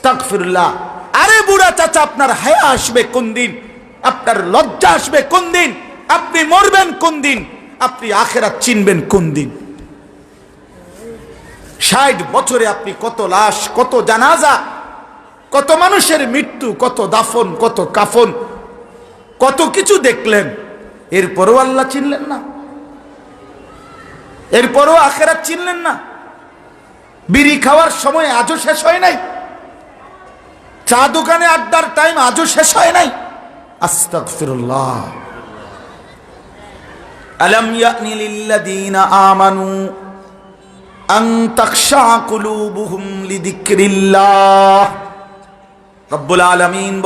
আস্তাগফিরুল্লাহ। আরে বুড়া চাচা, আপনার হায়া আসবে কোন দিন? আপনার লজ্জা আসবে কোন দিন? আপনি মরবেন কোন দিন? আপনি আখেরাত চিনবেন কোন দিন? ষাট বছরে আপনি কত লাশ, কত জানাজা, কত মানুষের মৃত্যু, কত দাফন, কত কাফন, কত কিছু দেখলেন। এরপরও আল্লাহ চিনলেন না। এরপরও আখেরাত চিনলেন না। বিড়ি খাওয়ার সময় আজও শেষ হয় নাই। চা দোকানে আড্ডার টাইম আজও শেষ হয় নাই।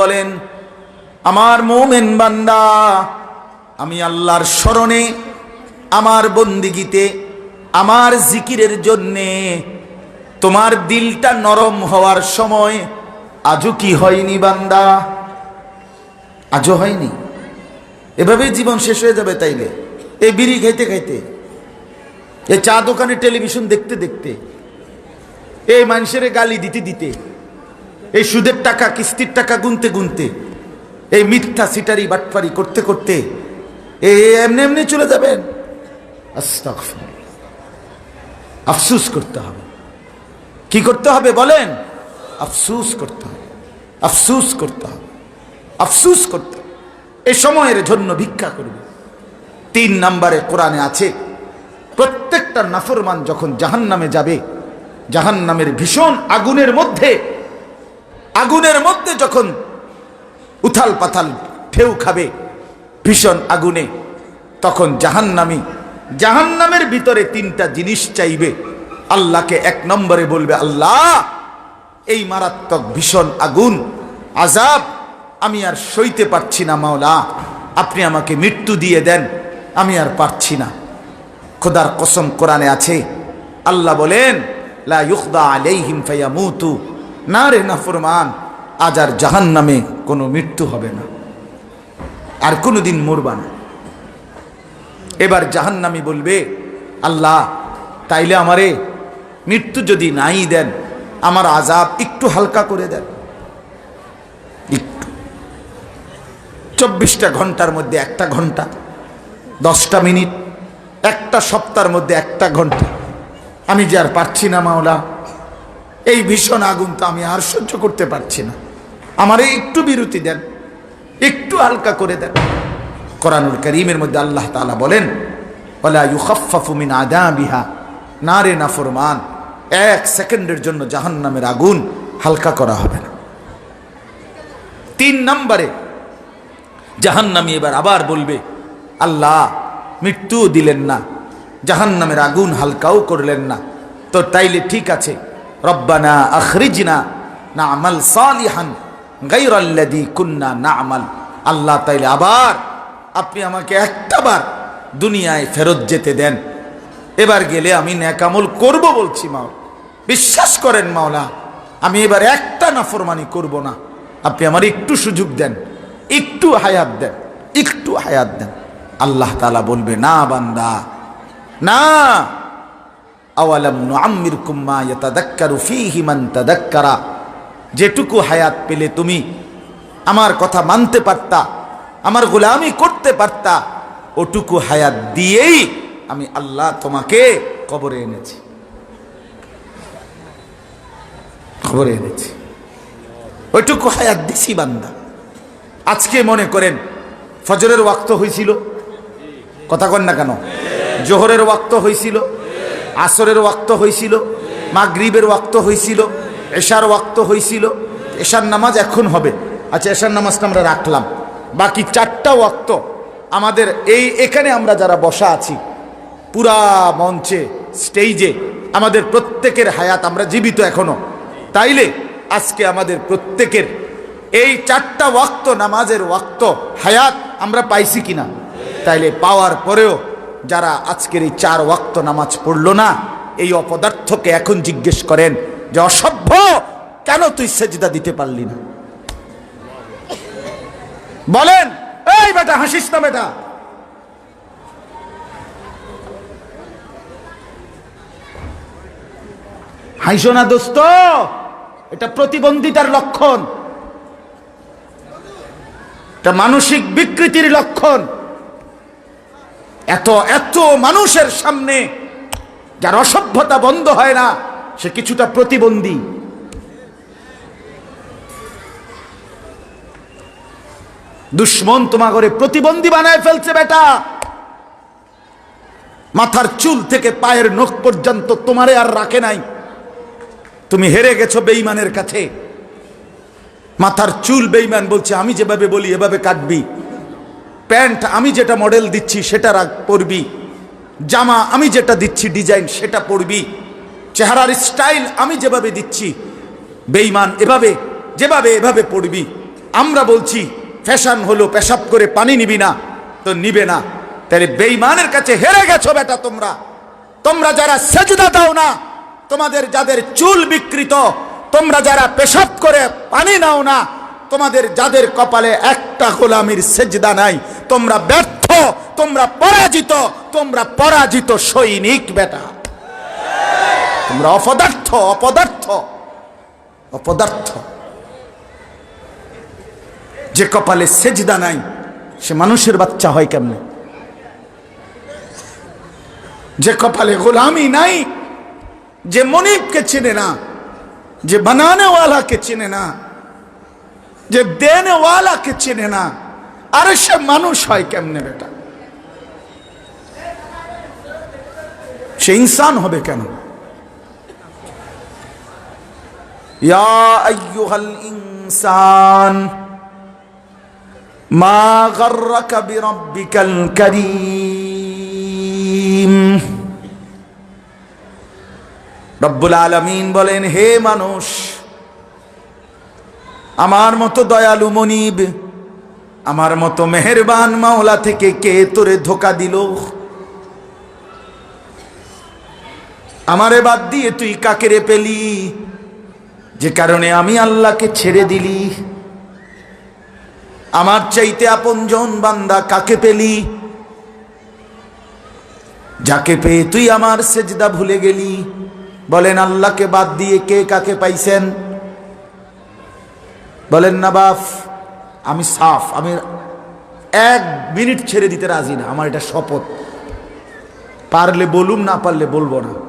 বলেন, আমার মুমিন বান্দা, আমি আল্লাহর স্মরণে, আমার বন্দিগিতে, আমার জিকিরের জন্যে তোমার দিলটা নরম হওয়ার সময় আজও কি হয়নি বান্দা? আজও হয়নি। এভাবেই জীবন শেষ হয়ে যাবে তাইলে। এই বিড়ি খাইতে খাইতে। এই চা দোকানে টেলিভিশন দেখতে দেখতে। এই মানুষের গালি দিতে দিতে। এই সুদের টাকা, কিস্তির টাকা গুনতে গুনতে। এই মিথ্যা, সিটারি বাটপারি করতে করতে। এই এমনি এমনি চলে যাবেন। আফসুস করতে হবে। কি করতে হবে বলেন? আফসুস করতে হবে। আফসুস করতে হবে। আফসুস করতে হবে। এই সময়ের জন্য ভিক্ষা করবে। তিন নম্বরে কোরআনে আছে, প্রত্যেকটা নাফরমান যখন জাহান নামে যাবে জাহান নামের ভীষণ আগুনের মধ্যে আগুনের মধ্যে যখন উথাল পাথাল ঢেউ খাবে, ভীষণ আগুনে, তখন জাহান্নামি, জাহান্নামের ভিতরে তিনটা জিনিস চাইবে। আল্লাহকে এক নম্বরে বলবে, আল্লাহ এই মারাত্মক ভীষণ আগুন, আজাব আমি আর সইতে পারছি না, মাওলা। আপনি আমাকে মৃত্যু দিয়ে দেন, আমি আর পারছি না। খোদার কসম কোরআনে আছে, আল্লাহ বলেন, লা না রে নাফরমান আজ আর জাহান্নামে কোনো মৃত্যু হবে না। আর কোনোদিন মরবা না। এবার জাহান্নামি বলবে, আল্লাহ, তাইলে আমারে মৃত্যু যদি নাই দেন আমার আজাব একটু হালকা করে দেন। একটু। চব্বিশটা ঘণ্টার মধ্যে একটা ঘণ্টা, দশটা মিনিট, একটা সপ্তাহের মধ্যে একটা ঘণ্টা। আমি যে আর পারছি না, মাওলা। এই ভীষণ আগুন তো আমি আর সহ্য করতে পারছি না। আমারে একটু বিরতি দেন, একটু হালকা করে দেন। কোরআনুল করিমের মধ্যে আল্লাহ তাআলা বলেন ওলা ইউখাফাফু মিন আদাবিহা না রে নাফরমান। এক সেকেন্ডের জন্য জাহান্নামের আগুন হালকা করা হবে না। তিন নম্বরে জাহান্নামি এবার আবার বলবে, আল্লাহ, মৃত্যু দিলেন না, জাহান্নামের আগুন হালকাও করলেন না। তো তাইলে ঠিক আছে, রব্বানা আখরিজনা না আমাল সালিহান গাইরাল্লাদি কুন্না না আমাল আল্লাহ তাইলে আবার আপনি আমাকে একটাবার দুনিয়ায় ফেরত যেতে দেন। এবার গেলে আমি ন্যাকামল করব বলছি মাও বিশ্বাস করেন মাওলা, আমি এবার একটা নাফরমানি করব না। আপনি আমার একটু সুযোগ দেন, একটু হায়াত দেন, একটু হায়াত দেন। আল্লাহ তালা বলবে, না বান্দা, না। কুম্মা যেটুকু হায়াত পেলে তুমি আমার কথা মানতে পারতা, আমার গোলামি করতে পারতা, ওটুকু হায়াত দিয়েই আমি আল্লাহ তোমাকে কবরে এনেছি। খবরে এনেছি। ওইটুকু হায়াত দিছি বান্দা। আজকে মনে করেন, ফজরের ওয়াক্ত হয়েছিল কথা কন না কেন? জোহরের ওয়াক্ত হয়েছিল আসরের ওয়াক্ত হয়েছিল মাগরিবের ওয়াক্ত হয়েছিল এশার ওয়াক্ত হয়েছিল এশার নামাজ এখন হবে। আচ্ছা এশার নামাজটা আমরা রাখলাম। বাকি চারটা ওয়াক্ত আমাদের এই, এখানে আমরা যারা বসা আছি পুরা মঞ্চে স্টেজে আমাদের প্রত্যেকের হায়াত আমরা জীবিত এখনও। তাইলে আজকে আমাদের প্রত্যেকের এই চারটা ওয়াক্ত, নামাজের ওয়াক্ত হায়াত আমরা পাইছি কিনা? তাইলে পাওয়ার পরেও যারা আজকের এই চার ওয়াক্ত নামাজ পড়ল না, এই অপদার্থকে এখন জিজ্ঞেস করেন যে, অসভ্য! কেন তুই সেজদা দিতে পারলি না? বলেন, এই বেটা, হাসিস না বেটা। হাইসো না দোস্ত, এটা প্রতিবন্ধিতার লক্ষণ। এটা মানসিক বিকৃতির লক্ষণ। এত এত মানুষের সামনে যার অসভ্যতা বন্ধ হয় না, সে কিছুটা প্রতিবন্ধী। দুশ্মন তোমা করে প্রতিবন্ধী বানায় ফেলছে বেটা। মাথার চুল থেকে পায়ের নখ পর্যন্ত তোমারে আর রাখে নাই। তুমি হেরে গেছো বেইমানের কাছে। মাথার চুল বেইমান বলছে, আমি যেভাবে বলি, এভাবে কাটবি। প্যান্ট আমি যেটা মডেল দিচ্ছি, সেটা রাখ, পরবি। জামা আমি যেটা দিচ্ছি, ডিজাইন সেটা পরবি। চেহারার স্টাইল আমি যেভাবে দিচ্ছি বেইমান এভাবে, যেভাবে এভাবে পড়বি আমরা বলছি, ফ্যাশন হলো পেশাব করে পানি নিবি না, তো নিবে না। তাহলে বেইমানের কাছে হেরে গেছো বেটা তোমরা। তোমরা যারা সেজদা দাও না তোমাদের যাদের চুল বিকৃত, তোমরা যারা পেশাব করে পানি নাও না, তোমাদের যাদের কপালে একটা গোলামির সেজদা নাই, তোমরা ব্যর্থ, তোমরা পরাজিত তোমরা পরাজিত সৈনিক বেটা। তোমরা অপদার্থ অপদার্থ অপদার্থ। যে কপালে সেজদা নাই, সে মানুষের বাচ্চা হয় কেমনে? যে কপালে গোলামি নাই যে মনিবকে চেনে না, যে বানানেওয়ালাকে চেনে না, যে দেনেওয়ালাকে চেনে না, আরে সে মানুষ হয় কেমনে বেটা? সে ইনসান হবে কেন? ইনসান, মা গর্রাকা বিরাব্বিকাল কারীম। রব্বুল আলামিন বলেন, হে মানুষ, আমার মতো দয়ালু মনিব, আমার মতো মেহেরবান মাওলা থেকে কে তোরে ধোকা দিল? আমারে বাদ দিয়ে তুই কাকে রে পেলি? যে কারণে আমি আল্লাহকে ছেড়ে দিলি। আমার চাইতে আপনজন বান্দা কাকে পেলি? যাকে পেয়ে তুই আমার সেজদা ভুলে গেলি? বলেন, আল্লাহকে বাদ দিয়ে কে কাকে পাইছেন? বলেন না বাফ আমি সাফ, আমি এক মিনিট ছেড়ে দিতে রাজি না, আমার এটা শপথ। পারলে বলুম, না পারলে বলব না।